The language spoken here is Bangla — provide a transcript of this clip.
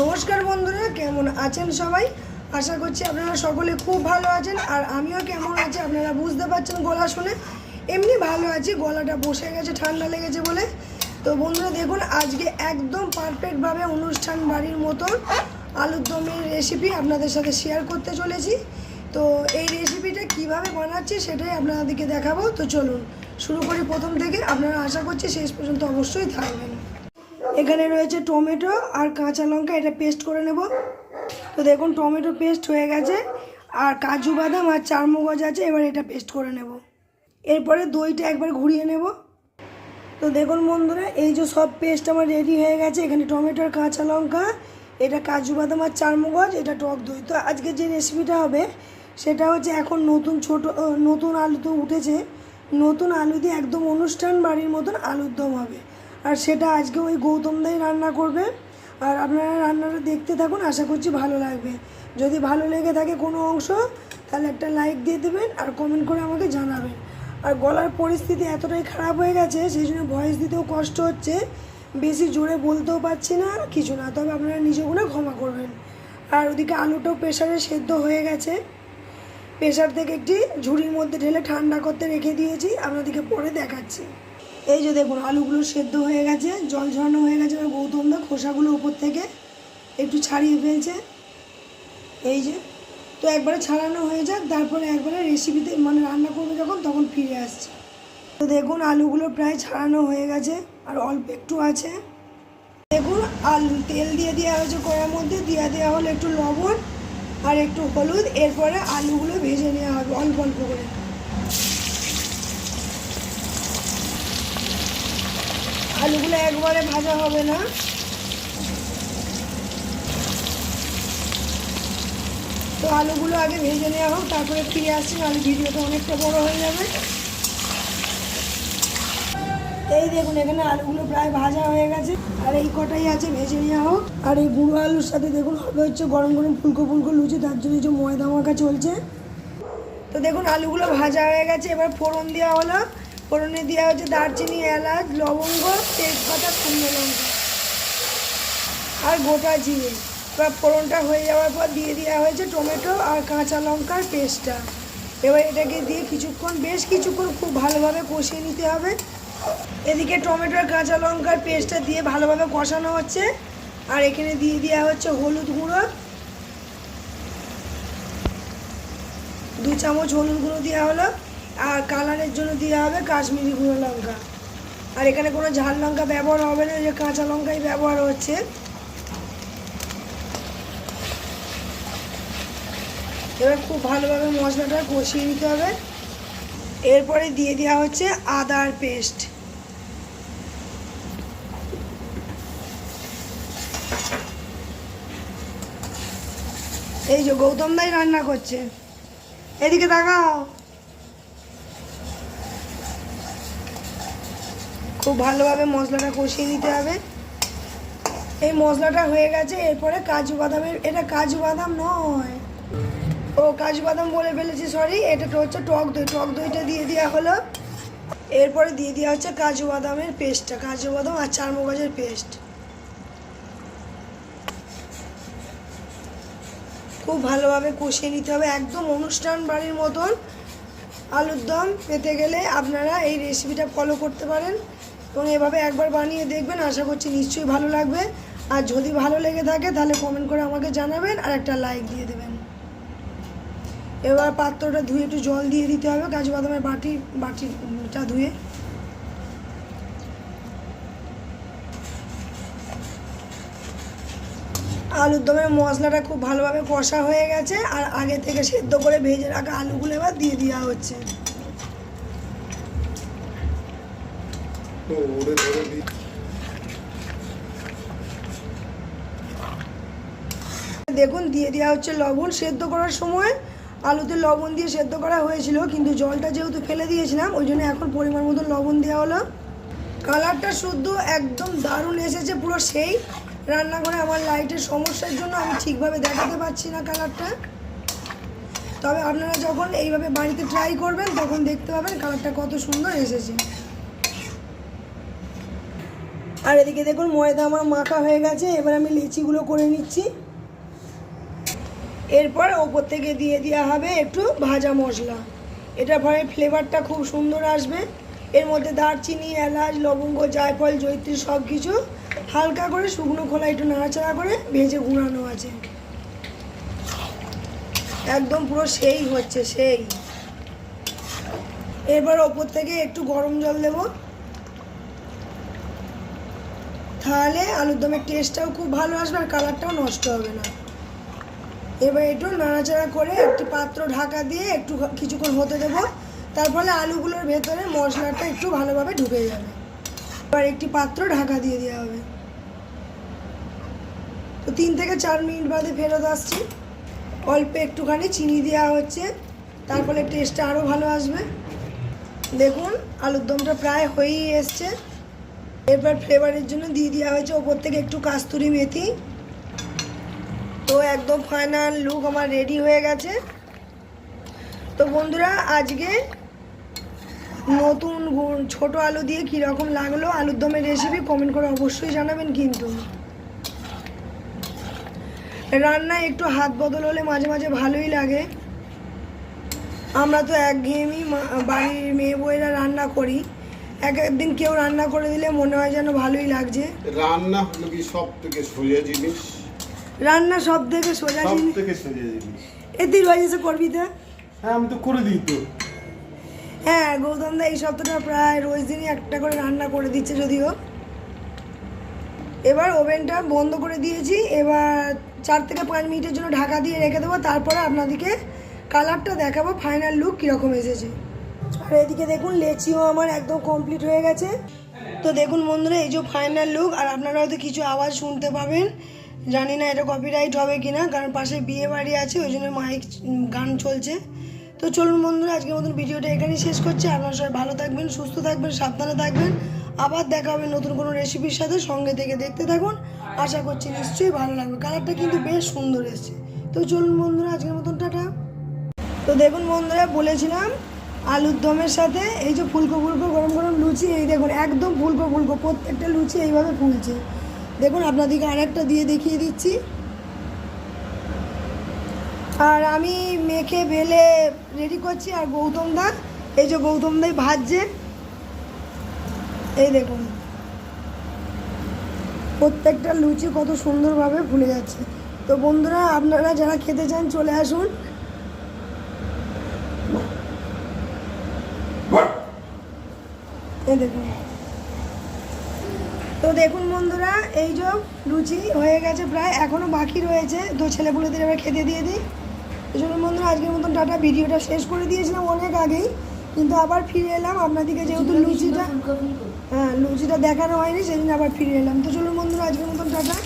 নমস্কার বন্ধুরা, কেমন আছেন সবাই? আশা করছি আপনারা সকলে খুব ভালো আছেন, আর আমিও কেমন আছি আপনারা বুঝতে পারছেন গলা শুনে। এমনি ভালো আছি, গলাটা বসে গেছে, ঠান্ডা লেগেছে বলে। তো বন্ধুরা, দেখুন, আজকে একদম পারফেক্টভাবে অনুষ্ঠান বাড়ির মতন আলুর দমের রেসিপি আপনাদের সাথে শেয়ার করতে চলেছি। তো এই রেসিপিটা কীভাবে বানাচ্ছি সেটাই আপনাদেরকে দেখাবো। তো চলুন, শুরু করি প্রথম থেকে। আপনারা আশা করছি শেষ পর্যন্ত অবশ্যই থাকবেন। এখানে রয়েছে টমেটো আর কাঁচা লঙ্কা, এটা পেস্ট করে নেব। তো দেখুন, টমেটো পেস্ট হয়ে গেছে, আর কাজু বাদাম আর চারমগজ আছে, এবার এটা পেস্ট করে নেব। এরপরে দইটা একবার ঘুরিয়ে নেব। তো দেখুন বন্ধুরা, এই যে সব পেস্ট আমার রেডি হয়ে গেছে, এখানে টমেটো আর কাঁচা লঙ্কা, এটা কাজু বাদাম আর চারমগজ, এটা টক দই। তো আজকে যে রেসিপিটা হবে, সেটা হচ্ছে এখন নতুন ছোট, নতুন আলু তো উঠেছে, নতুন আলু দিয়ে একদম অনুষ্ঠান বাড়ির মতন আলুর দম হবে। আর সেটা আজকে ওই গৌতম দাই রান্না করবে। আর আপনারা রান্নাটা দেখতে থাকুন, আশা করছি ভালো লাগবে। যদি ভালো লেগে থাকে কোনো অংশ, তাহলে একটা লাইক দিয়ে দেবেন আর কমেন্ট করে আমাকে জানাবেন। আর গলার পরিস্থিতি এতটাই খারাপ হয়ে গেছে, সেই জন্য ভয়েস দিতেও কষ্ট হচ্ছে। বেশি জোরে বলতেও পারছি না, কিছু না। তবে আপনারা নিজেগুলো ক্ষমা করবেন। আর ওদিকে আলুটাও প্রেশারে সেদ্ধ হয়ে গেছে। প্রেশার থেকে একটি ঝুড়ির মধ্যে ঢেলে ঠান্ডা করতে রেখে দিয়েছি আপনাদেরকে পরে দেখাচ্ছি। এই যে দেখুন, আলুগুলো সেদ্ধ হয়ে গেছে, জল ঝরানো হয়ে গেছে, এবার গৌতম দা খোসাগুলো উপর থেকে একটু ছাড়িয়ে ফেলছে। এই যে, তো একবারে ছাড়ানো হয়ে যাক, তারপরে একবারে রেসিপিতে মানে রান্না করবে যখন, তখন ফিরে আসছে। তো দেখুন, আলুগুলো প্রায় ছাড়ানো হয়ে গেছে, আর অল্প একটু আছে। দেখুন, আলু তেল দিয়ে দেওয়া হয়েছে কড়ার মধ্যে, দিয়ে দেওয়া হলো একটু লবণ আর একটু হলুদ, এরপরে আলুগুলো ভেজে নেওয়া হবে, অল্প অল্প করে। আলুগুলো একবারে ভাজা হবে না। তো আলুগুলো আগে ভেজে নেওয়া হোক, তারপরে ফিরে আসছি, নাহলে ভিডিওটা অনেকটা বড় হয়ে যাবে। এই দেখুন, এখানে আলুগুলো প্রায় ভাজা হয়ে গেছে। আর এই কটাই আছে ভেজে নেওয়া হোক। আর এই গুঁড়ো আলুর সাথে দেখুন, হবে হচ্ছে গরম গরম ফুলকো ফুলকো লুচি, তার জন্য যে ময়দা মাখা চলছে। তো দেখুন, আলুগুলো ভাজা হয়ে গেছে। এবার ফোড়ন দেওয়া হলো। ফোড়নে দেওয়া হচ্ছে দারচিনি, এলাচ, লবঙ্গ, তেজপাতা, শুকনো লঙ্কা আর গোটা জিরে। এবার ফোড়নটা হয়ে যাওয়ার পর দিয়ে দেওয়া হয়েছে টমেটো আর কাঁচা লঙ্কার পেস্টটা। এবার এটাকে দিয়ে কিছুক্ষণ, বেশ কিছুক্ষণ খুব ভালোভাবে কষিয়ে নিতে হবে। এদিকে টমেটো আর কাঁচা লঙ্কার পেস্টটা দিয়ে ভালোভাবে কষানো হচ্ছে। আর এখানে দিয়ে দেওয়া হচ্ছে হলুদ গুঁড়ো। দু চামচ হলুদ গুঁড়ো দেওয়া হলো। আর কালারের জন্য দেওয়া হবে কাশ্মীরি গুঁড়ো লঙ্কা। আর এখানে কোনো ঝাল লঙ্কা ব্যবহার হবে না যে কাঁচা লঙ্কাই ব্যবহার হচ্ছে। এবার খুব ভালোভাবে মশলাটা কষিয়ে নিতে হবে। এরপরে দিয়ে দেওয়া হচ্ছে আদার পেস্ট। এই যে গৌতম দাই রান্না করছে। এদিকে তাকাও। খুব ভালোভাবে মশলাটা কষিয়ে নিতে হবে। এই মশলাটা হয়ে গেছে, এরপরে কাজু বাদামের এটা কাজু বাদাম নয়। ও, কাজু বাদাম বলে ফেলেছি সরি এটা হচ্ছে টক দই, টক দইটা দিয়ে দেওয়া হলো। এরপরে দিয়ে দেওয়া হচ্ছে কাজু বাদামের পেস্টটা, কাজু বাদাম আর চার মগজের পেস্ট। খুব ভালোভাবে কষিয়ে নিতে হবে, একদম অনুষ্ঠান বাড়ির মতন। আলুর দম পেতে গেলে আপনারা এই রেসিপিটা ফলো করতে পারেন। এবং এভাবে একবার বানিয়ে দেখবেন, আশা করছি নিশ্চয়ই ভালো লাগবে। আর যদি ভালো লেগে থাকে, তাহলে কমেন্ট করে আমাকে জানাবেন আর একটা লাইক দিয়ে দেবেন। এবার পাত্রটা ধুয়ে একটু জল দিয়ে দিতে হবে, কাজু বাদামের বাটি, বাটিটা ধুয়ে। আলুর দমের মশলাটা খুব ভালোভাবে কষা হয়ে গেছে, আর আগে থেকে সেদ্ধ করে ভেজে রাখা আলুগুলো এবার দিয়ে দেওয়া হচ্ছে। ওরে ধরে দিই দেখুন, দিয়ে দেওয়া হচ্ছে লবণ সেদ্ধ করার সময়। আলুতে লবণ দিয়ে সেদ্ধ করা হয়েছিল, কিন্তু জলটা যেহেতু ফেলে দিয়েছিলাম, ওই জন্য এখন পরিমাণ মতো লবণ দেওয়া হলো। কালারটা শুদ্ধ, একদম দারুণ এসেছে, পুরো সেই রান্নাঘরে আমার লাইটের সমস্যার জন্য আমি ঠিকভাবে দেখাতে পারছি না কালারটা। তবে আপনারা যখন এইভাবে বাড়িতে ট্রাই করবেন, তখন দেখতে পাবেন কালারটা কত সুন্দর এসেছে। আর এদিকে দেখুন ময়দা আমার মাখা হয়ে গেছে, এবার আমি লিচিগুলো করে নিচ্ছি। এরপর ওপর থেকে দিয়ে দেওয়া হবে একটু ভাজা মশলা। এটা ফলে ফ্লেভারটা খুব সুন্দর আসবে। এর মধ্যে দারচিনি, এলাচ, লবঙ্গ, জায়ফল জৈত্রী সব কিছু হালকা করে শুকনো খোলা একটু নাড়াচাড়া করে ভেজে গুঁড়ানো আছে। একদম পুরো সেই হচ্ছে, সেই। এরপর ওপর থেকে একটু গরম জল দেব। তাহলে আলুর দমের টেস্টটাও খুব ভালো আসবে আর কালারটাও নষ্ট হবে না। এবার একটু নাড়াচাড়া করে একটি পাত্র ঢাকা দিয়ে একটু কিছুক্ষণ হতে দেবো। তার ফলে আলুগুলোর ভেতরে মশলাটা একটু ভালোভাবে ঢুকে যাবে। এবার একটি পাত্র ঢাকা দিয়ে দেওয়া হবে। তো তিন থেকে চার মিনিট বাদে ফেরত আসছি। অল্প একটুখানি চিনি দেওয়া হচ্ছে। তার ফলে টেস্টটা আরও ভালো আসবে। দেখুন, আলুর দমটা প্রায় হয়েই এসছে। এরপর ফ্লেভারের জন্য দিয়ে দেওয়া হয়েছে ওপর থেকে একটু কাস্তুরি মেথি। তো একদম ফাইনাল লুক আমার রেডি হয়ে গেছে। তো বন্ধুরা, আজকে নতুন ছোট আলু দিয়ে কীরকম লাগল, আলুর দমের রেসিপি কমেন্ট করে অবশ্যই জানাবেন কিন্তু। রান্নায় একটু হাত বদল হলে মাঝে মাঝে ভালোই লাগে। আমরা তো একঘেয়েমি বাড়ির মেয়ে বউয়েরা রান্না করি। এক একদিন কেউ রান্না করে দিলে মনে হয় যেন ভালোই লাগছে। রান্না হলো কি সব থেকে সোজা জিনিস? রান্না সব থেকে সোজা সব জিনিস? থেকে সোজা জিনিস। এতে রয়েছে করবি তো? হ্যাঁ আমি তো করে দিই তো। হ্যাঁ গৌতম দা এই সপ্তাহটা প্রায় রোজ দিনই একটা করে রান্না করে দিচ্ছে যদিও। এবার ওভেনটা বন্ধ করে দিয়েছি এবার চার থেকে পাঁচ মিনিটের জন্য ঢাকা দিয়ে রেখে দেবো তারপরে আপনাদেরকে কালারটা দেখাবো ফাইনাল লুক কীরকম এসেছে। আর এদিকে দেখুন, লেচিও আমার একদম কমপ্লিট হয়ে গেছে। তো দেখুন বন্ধুরা, এই যে ফাইনাল লুক আর আপনারা হয়তো কিছু আওয়াজ শুনতে পাবেন। জানি না এটা কপিরাইট হবে কি না কারণ পাশে বিয়ে বাড়ি আছে, ওই জন্য মাইক গান চলছে। তো চলুন বন্ধুরা, আজকের মতন ভিডিওটা এখানেই শেষ করছি। আপনারা সবাই ভালো থাকবেন, সুস্থ থাকবেন, সাবধানে থাকবেন। আবার দেখা হবে নতুন কোনো রেসিপির সাথে, সঙ্গে থেকে দেখতে থাকুন। আশা করছি নিশ্চয়ই ভালো লাগবে। কালারটা কিন্তু বেশ সুন্দর এসছে। তো চলুন বন্ধুরা, আজকের মতন টাটা। তো দেখুন বন্ধুরা, বলেছিলাম আলুর দমের সাথে এই যে ফুলকো ফুলকো গরম গরম লুচি, এই দেখুন, একদম ফুলকো ফুলকো, প্রত্যেকটা লুচি এইভাবে ফুলছে। দেখুন, আপনাদেরকে আরেকটা দিয়ে দেখিয়ে দিচ্ছি। আর আমি মেখে বেলে রেডি করছি, আর গৌতম দা, এই যে গৌতম দাই ভাজছে। এই দেখুন, প্রত্যেকটা লুচি কত সুন্দরভাবে ফুলে যাচ্ছে। তো বন্ধুরা, আপনারা যারা খেতে চান, চলে আসুন। এই দেখুন। তো দেখুন বন্ধুরা এই যে লুচি হয়ে গেছে প্রায় এখনও বাকি রয়েছে। তো ছেলেপুলেদের এবার খেতে দিয়ে দিই। এই জন্য বন্ধুরা আজকের মতন টাটা। ভিডিওটা শেষ করে দিয়েছিলাম অনেক আগেই কিন্তু আবার ফিরে এলাম। আপনাদেরকে যেহেতু লুচিটা হ্যাঁ লুচিটা দেখানো হয়নি সেদিন আবার ফিরে এলাম। তো চলুন বন্ধুরা আজকের মতন টাটা।